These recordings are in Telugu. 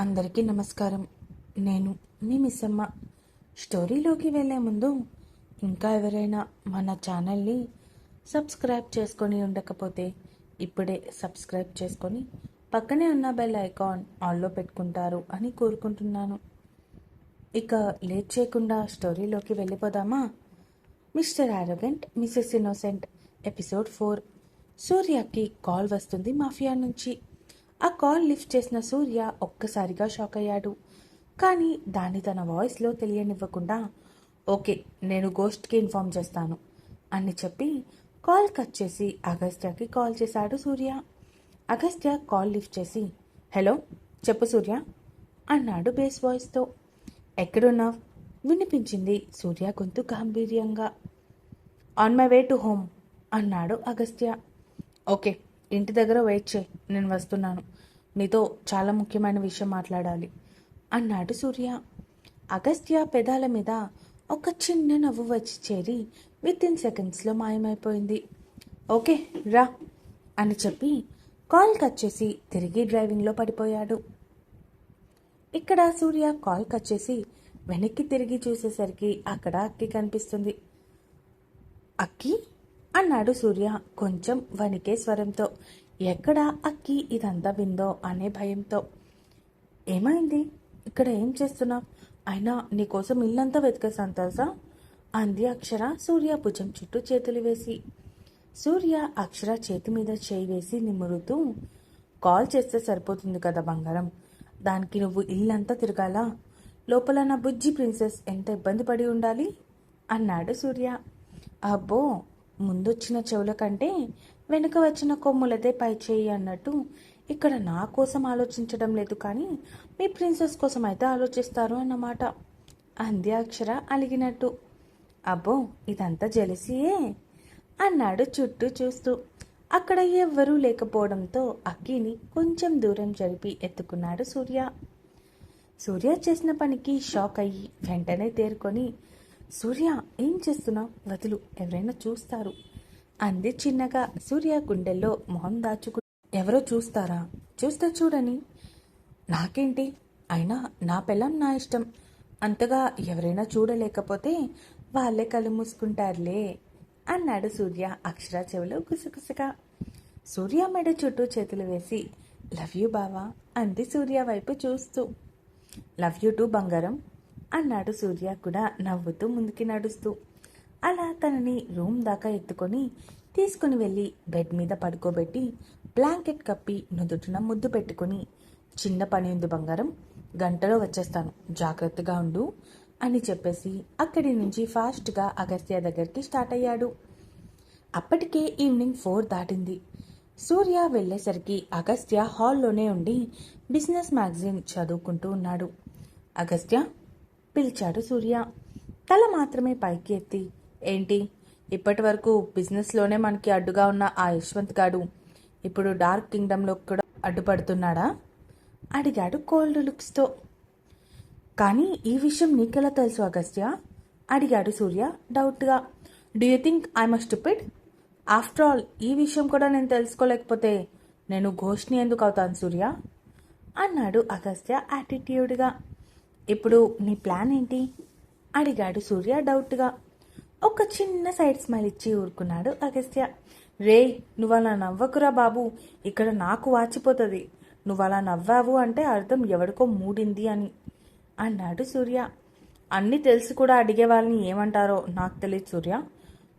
అందరికీ నమస్కారం. నేను మీ మిస్సమ్మ. స్టోరీలోకి వెళ్ళే ముందు ఇంకా ఎవరైనా మన ఛానల్ని సబ్స్క్రైబ్ చేసుకొని ఉండకపోతే ఇప్పుడే సబ్స్క్రైబ్ చేసుకొని పక్కనే ఉన్న బెల్ ఐకాన్ ఆన్లో పెట్టుకుంటారు అని కోరుకుంటున్నాను. ఇక లేట్ చేయకుండా స్టోరీలోకి వెళ్ళిపోదామా? Mister arrogant Mrs innocent episode four. సూర్యకి call వస్తుంది మాఫియా నుంచి. ఆ కాల్ లిఫ్ట్ చేసిన సూర్య ఒక్కసారిగా షాక్ అయ్యాడు. కానీ దాన్ని తన వాయిస్లో తెలియనివ్వకుండా ఓకే నేను గోస్ట్కి ఇన్ఫామ్ చేస్తాను అని చెప్పి కాల్ కట్ చేసి అగస్త్యకి కాల్ చేశాడు సూర్య. అగస్త్య కాల్ లిఫ్ట్ చేసి హలో చెప్పు సూర్య అన్నాడు బేస్ వాయిస్తో. ఎక్కడున్నావు? వినిపించింది సూర్య గొంతు గాంభీర్యంగా. On my way to home అన్నాడు అగస్త్య. ఓకే ఇంటి దగ్గర వెయిట్ చేయి నేను వస్తున్నాను. నీతో చాలా ముఖ్యమైన విషయం మాట్లాడాలి. అన్నాడు సూర్య. అగస్త్య పెదాల మీద ఒక చిన్న నవ్వు వచ్చి చేరి విత్ ఇన్ సెకండ్స్లో మాయమైపోయింది. ఓకే రా అని చెప్పి కాల్ కట్ చేసి తిరిగి డ్రైవింగ్లో పడిపోయాడు. ఇక్కడ సూర్య కాల్ కట్ చేసి వెనక్కి తిరిగి చూసేసరికి అక్కడ అక్కి కనిపిస్తుంది. అక్కి? అన్నాడు సూర్య. కొంచెం వణికే స్వరంతో. ఎక్కడ అక్కి ఇదంతా విందో అనే భయంతో. ఏమైంది? ఇక్కడ ఏం చేస్తున్నావు? అయినా నీకోసం ఇల్లంతా వెతికేసాను తెలుసా? అంది అక్షర సూర్య భుజం చుట్టూ చేతులు వేసి. సూర్య అక్షర చేతి మీద చేయి వేసి నిమురుతూ కాల్ చేస్తే సరిపోతుంది కదా బంగారం? దానికి నువ్వు ఇల్లంతా తిరగాల? లోపల నా బుజ్జి ప్రిన్సెస్ ఎంత ఇబ్బంది పడి ఉండాలి? అన్నాడు సూర్య. అబ్బో ముందొచ్చిన చెవుల కంటే వెనుక వచ్చిన కొమ్ములదే పై చేయి అన్నట్టు ఇక్కడ నా కోసం ఆలోచించడం లేదు కానీ మీ ప్రిన్సెస్ కోసం అయితే ఆలోచిస్తారు అన్నమాట. అంది అక్షర అలిగినట్టు. అబ్బో ఇదంతా జెలసియే? అన్నాడు చుట్టూ చూస్తూ. అక్కడ ఎవ్వరూ లేకపోవడంతో అక్కిని కొంచెం దూరం జరిపి ఎత్తుకున్నాడు సూర్య. సూర్య చేసిన పనికి షాక్ అయ్యి వెంటనే తేరుకొని సూర్య ఏం చేస్తున్నావు? వదులు ఎవరైనా చూస్తారు. అంది చిన్నగా. సూర్య గుండెల్లో మొహం దాచుకు ఎవరో చూస్తారా? చూస్తే చూడని. నాకేంటి? అయినా నా పిల్లం నా ఇష్టం. అంతగా ఎవరైనా చూడలేకపోతే వాళ్ళే కళ్ళు మూసుకుంటారులే అన్నాడు సూర్య అక్షర చెవిలో గుసగుసగా. సూర్య మెడ చుట్టూ చేతులు వేసి లవ్ యూ బావా అంది సూర్య వైపు చూస్తూ. లవ్ యూ టూ బంగారం. అన్నాడు సూర్య కూడా నవ్వుతూ ముందుకి నడుస్తూ. అలా తనని రూమ్ దాకా ఎత్తుకొని తీసుకుని వెళ్ళి బెడ్ మీద పడుకోబెట్టి బ్లాంకెట్ కప్పి నుదుటిన ముద్దు పెట్టుకుని చిన్న పని ఉంది బంగారం గంటలో వచ్చేస్తాను జాగ్రత్తగా ఉండు అని చెప్పేసి అక్కడి నుంచి ఫాస్ట్గా అగస్త్య దగ్గరికి స్టార్ట్ అయ్యాడు. అప్పటికే ఈవినింగ్ ఫోర్ దాటింది. సూర్య వెళ్ళేసరికి అగస్త్య హాల్లోనే ఉండి బిజినెస్ మ్యాగజైన్ చదువుకుంటూ ఉన్నాడు. అగస్త్య పిలిచాడు సూర్య. తల మాత్రమే పైకి ఎత్తి. ఏంటి? ఇప్పటి వరకు బిజినెస్లోనే మనకి అడ్డుగా ఉన్న ఆ యశ్వంత్ గాడు ఇప్పుడు డార్క్ కింగ్డమ్లో కూడా అడ్డుపడుతున్నాడా? అడిగాడు కోల్డ్ లుక్స్తో కానీ ఈ విషయం నీకెలా తెలుసు అగస్త్య? అడిగాడు సూర్య డౌట్గా do you think I must stupid after all ఈ విషయం కూడా నేను తెలుసుకోలేకపోతే నేను ఘోష్ని ఎందుకు అవుతాను సూర్య? అన్నాడు అగస్త్య యాటిట్యూడ్గా ఇప్పుడు నీ ప్లాన్ ఏంటి? అడిగాడు సూర్య డౌట్గా. ఒక చిన్న సైడ్ స్మైల్ ఇచ్చి ఊరుకున్నాడు అగస్త్య. రే నువ్వు అలా నవ్వకురా బాబు. ఇక్కడ నాకు వాచిపోతుంది. నువ్వు అలా నవ్వావు అంటే అర్థం ఎవడికో మూడింది అని అన్నాడు సూర్య. అన్నీ తెలిసి కూడా అడిగే వాళ్ళని ఏమంటారో నాకు తెలియదు సూర్య.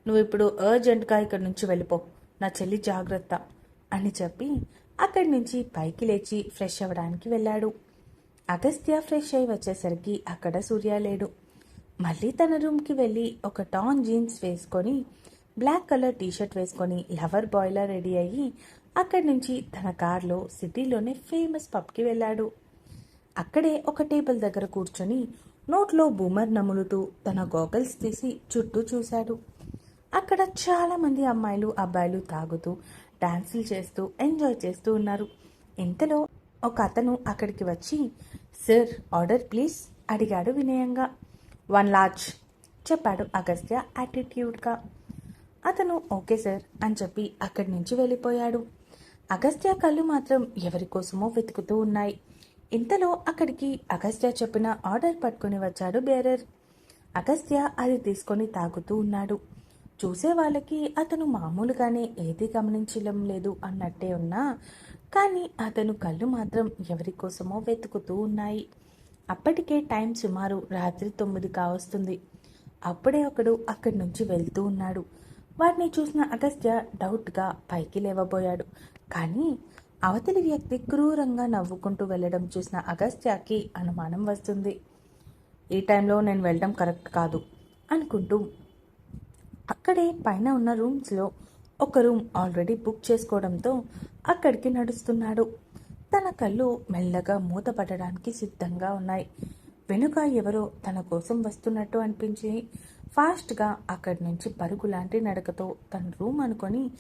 నువ్వు ఇప్పుడు అర్జెంట్గా ఇక్కడి నుంచి వెళ్ళిపో. నా చెల్లి జాగ్రత్త అని చెప్పి అక్కడి నుంచి పైకి లేచి ఫ్రెష్ అవ్వడానికి వెళ్ళాడు. అగస్త్య ఫ్రెష్ అయి వచ్చేసరికి అక్కడ సూర్య లేడు. మళ్ళీ తన రూమ్కి వెళ్ళి ఒక టాన్ జీన్స్ వేసుకొని బ్లాక్ కలర్ టీషర్ట్ వేసుకొని లవర్ బాయ్లా రెడీ అయ్యి అక్కడి నుంచి తన కార్లో సిటీలోనే ఫేమస్ పబ్కి వెళ్ళాడు. అక్కడే ఒక టేబుల్ దగ్గర కూర్చొని నోట్లో బూమర్ నములుతూ తన గోగల్స్ తీసి చుట్టూ చూశాడు. అక్కడ చాలామంది అమ్మాయిలు అబ్బాయిలు తాగుతూ డాన్సులు చేస్తూ ఎంజాయ్ చేస్తూ ఉన్నారు. ఇంతలో ఒక అతను అక్కడికి వచ్చి సార్ ఆర్డర్ ప్లీజ్ అడిగాడు వినయంగా. వన్ లార్జ్ చెప్పాడు అగస్త్య యాటిట్యూడ్గా అతను ఓకే సార్ అని చెప్పి అక్కడి నుంచి వెళ్ళిపోయాడు. అగస్త్య కళ్ళు మాత్రం ఎవరి కోసమో వెతుకుతూ ఉన్నాయి. ఇంతలో అక్కడికి అగస్త్య చెప్పిన ఆర్డర్ పట్టుకుని వచ్చాడు బేరర్ అగస్త్య అది తీసుకొని తాగుతూ ఉన్నాడు. చూసే వాళ్ళకి అతను మామూలుగానే ఏది గమనించడం లేదు అన్నట్టే ఉన్నా కానీ అతను కళ్ళు మాత్రం ఎవరి కోసమో వెతుకుతూ ఉన్నాయి. అప్పటికే టైం సుమారు రాత్రి తొమ్మిది కావస్తుంది. అప్పుడే ఒకడు అక్కడి నుంచి వెళ్తూ ఉన్నాడు. వాడిని చూసిన అగస్త్య డౌట్గా పైకి లేవబోయాడు. కానీ అవతలి వ్యక్తి క్రూరంగా నవ్వుకుంటూ వెళ్ళడం చూసిన అగస్త్యకి అనుమానం వస్తుంది. ఈ టైంలో నేను వెళ్ళడం కరెక్ట్ కాదు అనుకుంటూ అక్కడే పైన ఉన్న రూమ్స్లో ఒక రూమ్ ఆల్రెడీ బుక్ చేసుకోవడంతో అక్కడికి నడుస్తున్నాడు. తన కళ్ళు మెల్లగా మూతపడడానికి సిద్ధంగా ఉన్నాయి. వెనుక ఎవరో తన కోసం వస్తున్నట్టు అనిపించి ఫాస్ట్గా అక్కడి నుంచి పరుగు లాంటి నడకతో తన రూమ్ అనుకొని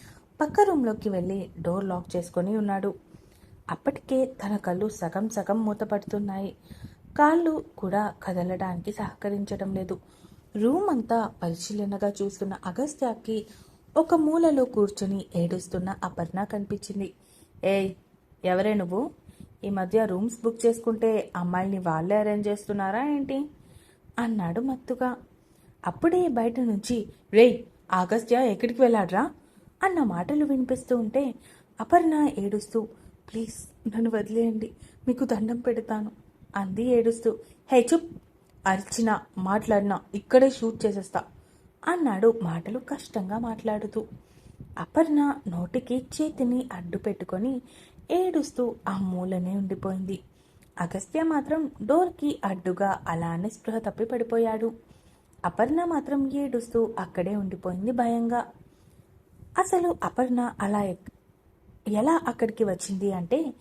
పక్క రూమ్లోకి వెళ్ళి డోర్ లాక్ చేసుకొని ఉన్నాడు. అప్పటికే తన కళ్ళు సగం సగం మూతపడుతున్నాయి. కాళ్ళు కూడా కదలడానికి సహకరించడం లేదు. రూమ్ అంతా పరిశీలనగా చూస్తున్న అగస్త్యాకి ఒక మూలలో కూర్చుని ఏడుస్తున్న అపర్ణ కనిపించింది. ఏయ్ ఎవరే నువ్వు? ఈ మధ్య రూమ్స్ బుక్ చేసుకుంటే అమ్మాయిల్ని వాళ్ళే అరేంజ్ చేస్తున్నారా ఏంటి? అన్నాడు మత్తుగా. అప్పుడే బయట నుంచి రేయ్ ఆగస్త్య ఎక్కడికి వెళ్ళాడ్రా? అన్న మాటలు వినిపిస్తూ ఉంటే అపర్ణ ఏడుస్తూ ప్లీజ్ నన్ను వదిలేయండి మీకు దండం పెడతాను అంది ఏడుస్తూ. హే చుప్! అరిచినా మాట్లాడినా ఇక్కడే షూట్ చేసేస్తా. అన్నాడు మాటలు కష్టంగా మాట్లాడుతూ. అపర్ణ నోటికి చేతిని అడ్డు పెట్టుకొని ఏడుస్తూ ఆ మూలనే ఉండిపోయింది. అగస్త్య మాత్రం డోర్కి అడ్డుగా అలానే స్పృహ తప్పి పడిపోయాడు. అపర్ణ మాత్రం ఏడుస్తూ అక్కడే ఉండిపోయింది భయంగా. అసలు అపర్ణ అలా ఎక్- ఎలా అక్కడికి వచ్చింది అంటే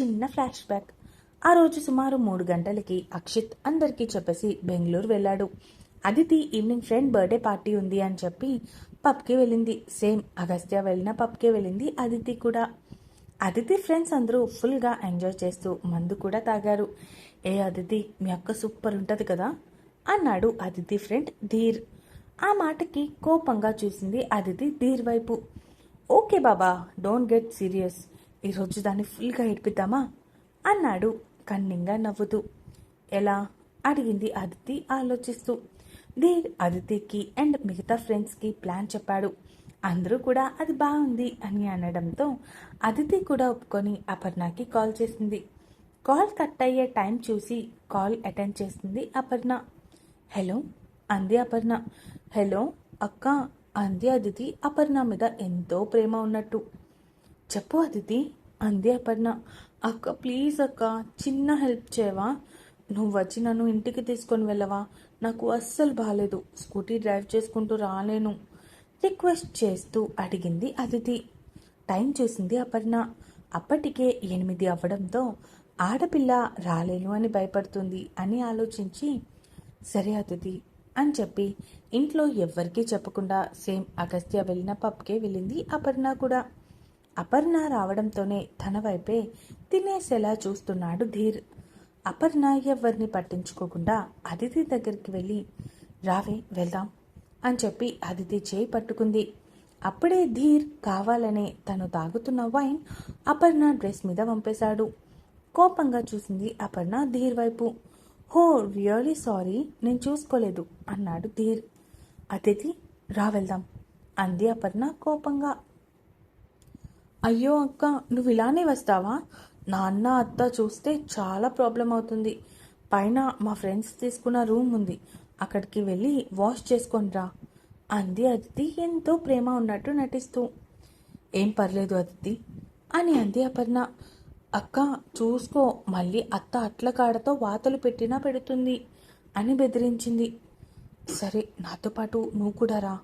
చిన్న ఫ్లాష్ బ్యాక్. ఆ రోజు సుమారు మూడు గంటలకి అక్షిత్ అందరికీ చెప్పేసి బెంగళూరు వెళ్ళాడు. Aditi evening friend birthday party ఉంది అని చెప్పి పబ్కి వెళ్ళింది. సేమ్ అగస్త్య వెళ్ళిన పబ్కే వెళ్ళింది. అదితి కూడా. అదితి ఫ్రెండ్స్ అందరూ ఫుల్గా ఎంజాయ్ చేస్తూ మందు కూడా తాగారు. ఏ అదితి మీ అక్క సూపర్ ఉంటుంది కదా? అన్నాడు అదితి ఫ్రెండ్ ధీర్. ఆ మాటకి కోపంగా చూసింది అదితి ధీర్ వైపు. ఓకే బాబా డోంట్ గెట్ సీరియస్ ఈరోజు దాన్ని ఫుల్గా ఏడిపిద్దామా? అన్నాడు కన్నింగా నవ్వుతూ. ఎలా? అడిగింది అదితి ఆలోచిస్తూ. దేవ్ అదితికి అండ్ మిగతా ఫ్రెండ్స్కి ప్లాన్ చెప్పాడు. అందరూ కూడా అది బాగుంది అని అనడంతో అదితి కూడా ఒప్పుకొని అపర్ణకి కాల్ చేసింది. కాల్ కట్ అయ్యే టైం చూసి కాల్ అటెండ్ చేసింది అపర్ణ. హలో అంది అపర్ణ. హలో అక్క అంది అదితి అపర్ణ మీద ఎంతో ప్రేమ ఉన్నట్టు. చెప్పు అదితి అంది అపర్ణ. అక్క ప్లీజ్ అక్క చిన్న హెల్ప్ చేయవా? నువ్వు వచ్చి నన్ను ఇంటికి తీసుకొని వెళ్ళవా? నాకు అస్సలు బాగాలేదు స్కూటీ డ్రైవ్ చేసుకుంటూ రాలేను. రిక్వెస్ట్ చేస్తూ అడిగింది అదితి. టైం చూసింది అపర్ణ. అప్పటికే ఎనిమిది అవ్వడంతో ఆడపిల్ల రాలేను అని భయపడుతుంది అని ఆలోచించి సరే అతిథి అని చెప్పి ఇంట్లో ఎవ్వరికీ చెప్పకుండా సేమ్ అగస్త్య వెళ్ళిన పబ్కే వెళ్ళింది అపర్ణ కూడా. అపర్ణ రావడంతోనే తన వైపే తినేసేలా చూస్తున్నాడు ధీర్. అపర్ణ ఎవరిని పట్టించుకోకుండా అదితి దగ్గరికి వెళ్ళి రావే వెళ్దాం అని చెప్పి అదితి చేయి పట్టుకుంది. అప్పుడే ధీర్ కావాలనే తను తాగుతున్న వైన్ అపర్ణ డ్రెస్ మీద పంపేశాడు కోపంగా చూసింది అపర్ణ ధీర్ వైపు. హో రియలీ సారీ నేను చూసుకోలేదు అన్నాడు ధీర్. అతిథి రా వెళ్దాం అంది అపర్ణ కోపంగా. అయ్యో అక్క నువ్వు ఇలానే వస్తావా? నాన్న అత్త చూస్తే చాలా ప్రాబ్లం అవుతుంది. పైన మా ఫ్రెండ్స్ తీసుకున్న రూమ్ ఉంది. అక్కడికి వెళ్ళి వాష్ చేసుకొని రా. అంది అతిథి ఎంతో ప్రేమ ఉన్నట్టు నటిస్తూ. ఏం పర్లేదు అతిథి అని అంది అపర్ణ. అక్క చూసుకో మళ్ళీ అత్త అట్ల కాడతో వాతలు పెట్టినా పెడుతుంది అని బెదిరించింది. సరే నాతో పాటు నువ్వు కూడా రా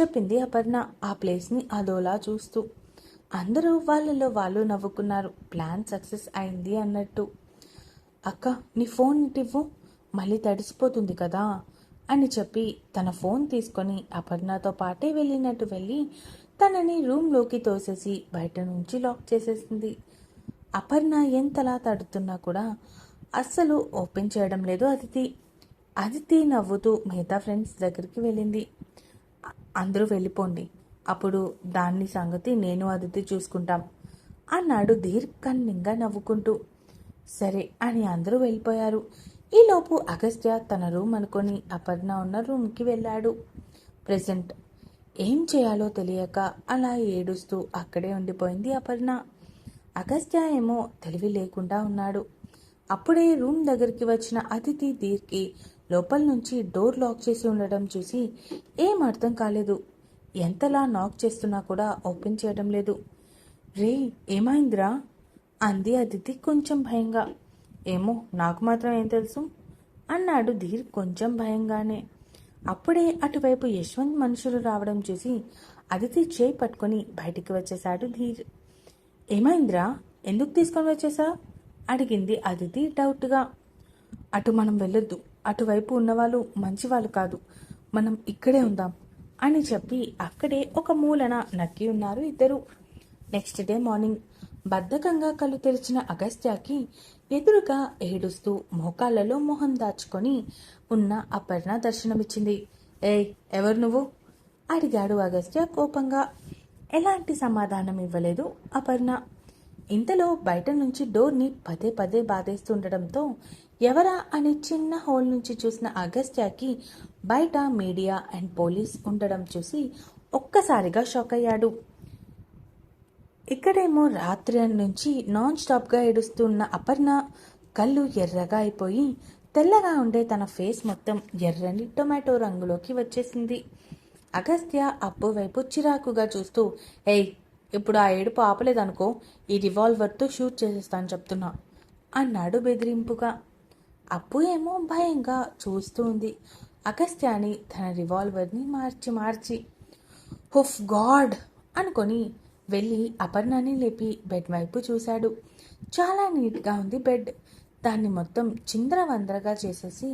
చెప్పింది అపర్ణ. ఆ ప్లేస్ని అదోలా చూస్తూ. అందరూ వాళ్ళలో వాళ్ళు నవ్వుకున్నారు. ప్లాన్ సక్సెస్ అయింది అన్నట్టు. అక్క నీ ఫోన్ ఇవ్వు మళ్ళీ తడిసిపోతుంది కదా అని చెప్పి తన ఫోన్ తీసుకొని అపర్ణతో పాటే వెళ్ళినట్టు వెళ్ళి తనని రూమ్లోకి తోసేసి బయట నుంచి లాక్ చేసేసింది. అపర్ణ ఎంతలా తడుతున్నా కూడా అస్సలు ఓపెన్ చేయడం లేదు అదితి. అదితి నవ్వుతూ మిగతా ఫ్రెండ్స్ దగ్గరికి వెళ్ళింది. అందరూ వెళ్ళిపోండి అప్పుడు దాన్ని సంగతి నేను అదితి చూసుకుంటాం అన్నాడు ధీర్ కన్నింగా నవ్వుకుంటూ. సరే అని అందరూ వెళ్ళిపోయారు. ఈలోపు అగస్త్య తన రూమ్ అనుకొని అపర్ణ ఉన్న రూమ్కి వెళ్ళాడు. ప్రెసెంట్ ఏం చేయాలో తెలియక అలా ఏడుస్తూ అక్కడే ఉండిపోయింది అపర్ణ. అగస్త్య ఏమో తెలివి లేకుండా ఉన్నాడు. అప్పుడే రూమ్ దగ్గరికి వచ్చిన అతిథి దీర్కి లోపల నుంచి డోర్ లాక్ చేసి ఉండడం చూసి ఏం అర్థం కాలేదు. ఎంతలా నాక్ చేస్తున్నా కూడా ఓపెన్ చేయడం లేదు. రే ఏమైందిరా? అంది అదితి కొంచెం భయంగా. ఏమో నాకు మాత్రం ఏం తెలుసు? అన్నాడు ధీర్ కొంచెం భయంగానే. అప్పుడే అటువైపు యశ్వంత్ మనుషులు రావడం చూసి అదితి చేయి పట్టుకొని బయటికి వచ్చేశాడు ధీర్. ఏమైందిరా? ఎందుకు తీసుకొని వచ్చేసా? అడిగింది అదితి డౌట్గా. అటు మనం వెళ్ళొద్దు. అటువైపు ఉన్నవాళ్ళు మంచివాళ్ళు కాదు. మనం ఇక్కడే ఉందాం. అని చెప్పి అక్కడే ఒక మూలన నక్కి ఉన్నారు ఇద్దరు. నెక్స్ట్ డే మార్నింగ్ బద్ధకంగా కళ్ళు తెరిచిన అగస్త్యాకి ఎదురుగా ఏడుస్తూ మోకాళ్ళలో మొహం దాచుకొని ఉన్న అపర్ణ దర్శనమిచ్చింది. ఏయ్ ఎవరు నువ్వు? అడిగాడు అగస్త్య కోపంగా. ఎలాంటి సమాధానం ఇవ్వలేదు అపర్ణ. ఇంతలో బయట నుంచి డోర్ని పదే పదే బాధేస్తుండటంతో ఎవరా అని చిన్న హోల్ నుంచి చూసిన అగస్త్యాకి బయట మీడియా అండ్ పోలీస్ ఉండడం చూసి ఒక్కసారిగా షాక్ అయ్యాడు. ఇక్కడేమో రాత్రి నుంచి నాన్ స్టాప్గా ఏడుస్తున్న అపర్ణ కళ్ళు ఎర్రగా అయిపోయి తెల్లగా ఉండే తన ఫేస్ మొత్తం ఎర్రని టొమాటో రంగులోకి వచ్చేసింది. అగస్త్య అప్పు వైపు చిరాకుగా చూస్తూ ఏయ్ ఇప్పుడు ఆ ఏడుపు ఆపలేదనుకో ఈ రివాల్వర్తో షూట్ చేసేస్తాను చెప్తున్నా అన్నాడు బెదిరింపుగా. అప్పు ఏమో భయంగా చూస్తూ ఉంది అగస్త్యాని తన రివాల్వర్ని మార్చి మార్చి హుఫ్ గాడ్! అనుకొని వెళ్ళి అపర్ణని లేపి బెడ్ వైపు చూశాడు. చాలా నీట్గా ఉంది బెడ్. దాన్ని మొత్తం చిందరవందరగా చేసేసి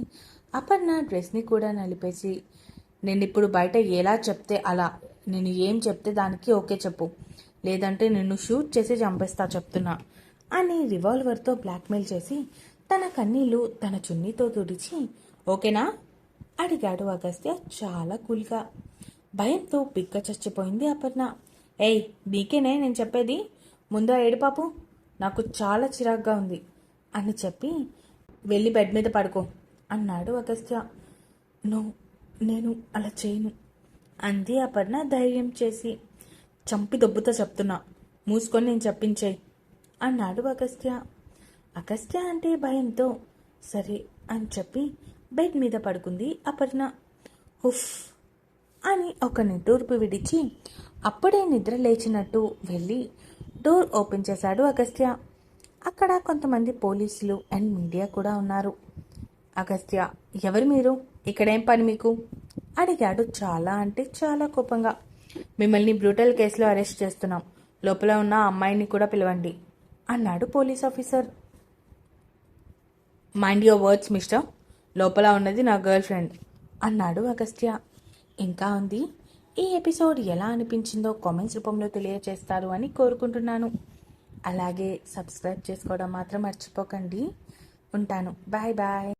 అపర్ణ డ్రెస్ని కూడా నలిపేసి నేను ఇప్పుడు బయట ఎలా చెప్తే అలా? నేను ఏం చెప్తే దానికి ఓకే చెప్పు. లేదంటే నిన్ను షూట్ చేసి చంపేస్తా చెప్తున్నా అని రివాల్వర్తో బ్లాక్మెయిల్ చేసి తన కన్నీళ్ళు తన చున్నీతో తుడిచి ఓకేనా? అడిగాడు అగస్త్య చాలా కూల్గా. భయంతో పిక్క చచ్చిపోయింది అపర్ణ. ఏయ్ నీకేనే నేను చెప్పేది? ముందు ఏడుపాపు నాకు చాలా చిరాగ్గా ఉంది. అని చెప్పి వెళ్ళి బెడ్ మీద పడుకో అన్నాడు అగస్త్య. నో నేను అలా చేయను అంది అపర్ణ ధైర్యం చేసి. చంపి దొబ్బుతో చెప్తున్నా. మూసుకొని నేను చెప్పించేయి అన్నాడు అగస్త్య. అగస్త్య అంటే భయంతో సరే అని చెప్పి బెడ్ మీద పడుకుంది అపర్ణ. హుఫ్ అని ఒక నిట్టూర్పు విడిచి అప్పుడే నిద్ర లేచినట్టు వెళ్ళి డోర్ ఓపెన్ చేశాడు అగస్త్య. అక్కడ కొంతమంది పోలీసులు అండ్ మీడియా కూడా ఉన్నారు. అగస్త్య ఎవరు మీరు? ఇక్కడేం పని మీకు? అడిగాడు చాలా అంటే చాలా కోపంగా. మిమ్మల్ని బ్రూటల్ కేసులో అరెస్ట్ చేస్తున్నాం. లోపల ఉన్న అమ్మాయిని కూడా పిలవండి. అన్నాడు police officer. Mind your words mister. లోపల ఉన్నది నా గర్ల్ ఫ్రెండ్ అన్నాడు అగస్త్య. ఇంకా ఉంది. ఈ ఎపిసోడ్ ఎలా అనిపించిందో కామెంట్స్ రూపంలో తెలియజేస్తారు అని కోరుకుంటున్నాను. అలాగే సబ్స్క్రైబ్ చేసుకోవడం మాత్రం మర్చిపోకండి. ఉంటాను. Bye bye.